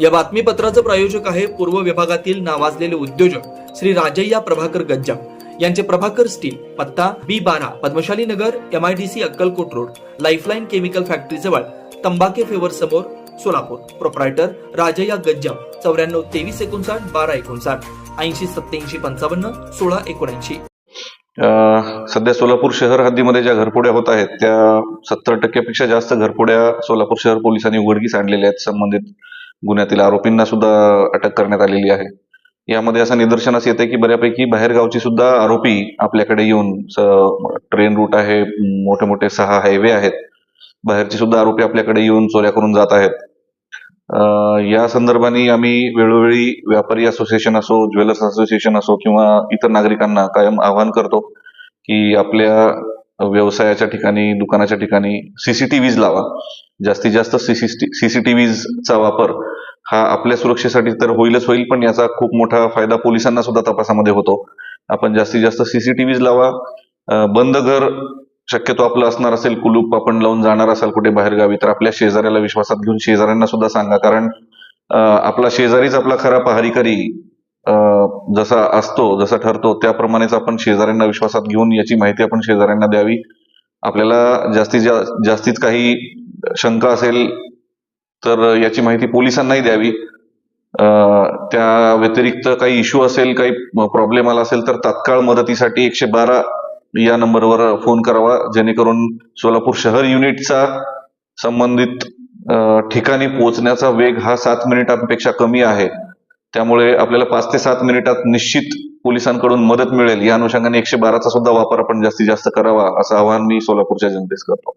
या बातमीपत्राचं प्रायोजक आहे पूर्व विभागातील नावाजलेले उद्योजक श्री राजय्या प्रभाकर गज्जा यांचे प्रभाकर स्टील पत्ता बी बारा Padmashali Nagar M I D C Akkalkot road lifeline chemical factory जवळ तंबाके फेवर समोर सोलापूर. प्रोप्रायटर राजय्या गज्जा चौऱ्याण्णव तेवीस एकोणसाठ बारा एकोणसाठ ऐंशी सत्याऐंशी पंचावन्न सोळा एकोणऐंशी. सध्या सोलापूर शहर हद्दीमध्ये ज्या घरपुड्या होत आहेत त्या सत्तर टक्क्यापेक्षा जास्त घरपुड्या सोलापूर शहर पोलिसांनी उघडकीस आणलेल्या आहेत संबंधित गुन्ह्यातील आरोपींना सुद्धा अटक करण्यात आलेली आहे. यामध्ये असं निदर्शनास येते की बऱ्यापैकी बाहेरगावची सुद्धा आरोपी आपल्याकडे येऊन ट्रेन रूट आहे मोठे मोठे सहा हायवे आहेत. बाहेरचे सुद्धा आरोपी आपल्याकडे येऊन चोऱ्या करून जात आहेत. या संदर्भाने आम्ही वेळोवेळी व्यापारी असोसिएशन असो ज्वेलर्स असोसिएशन असो किंवा इतर नागरिकांना कायम आवाहन करतो की आपल्या व्यवसायाच्या ठिकाणी दुकानाच्या ठिकाणी सीसीटीव्हीज लावा. जास्तीत जास्त सीसीटीव्हीजचा वापर हा आपल्या सुरक्षेसाठी तर होईलच होईल पण याचा खूप मोठा फायदा पोलिसांना सुद्धा तपासामध्ये होतो. आपण जास्तीत जास्त सीसीटीव्ही लावा. बंद घर शक्यतो आपलं असणार असेल कुलूप आपण लावून जाणार असाल कुठे बाहेर गावी तर आपल्या शेजाऱ्याला विश्वासात घेऊन शेजाऱ्यांना सुद्धा सांगा. कारण आपला शेजारीच आपला खरा पहारीकरी जसा असतो जसा ठरतो त्याप्रमाणेच आपण शेजाऱ्यांना विश्वासात घेऊन याची माहिती आपण शेजाऱ्यांना द्यावी. आपल्याला जास्तीत जा जास्तीत काही शंका असेल तर याची माहिती पोलिसांनाही द्यावी. त्या व्यतिरिक्त काही इश्यू असेल काही प्रॉब्लेम आला असेल तर तात्काळ मदतीसाठी एकशे बारा या नंबरवर फोन करावा. जेणेकरून सोलापूर शहर युनिटचा संबंधित ठिकाणी पोहोचण्याचा वेग हा सात मिनिटांपेक्षा कमी आहे. त्यामुळे आपल्याला पाच ते सात मिनिटात निश्चित पोलिसांकडून मदत मिळेल. या अनुषंगाने एकशे बाराचा सुद्धा वापर आपण जास्तीत जास्त करावा असं आवाहन मी सोलापूरच्या जनतेस करतो.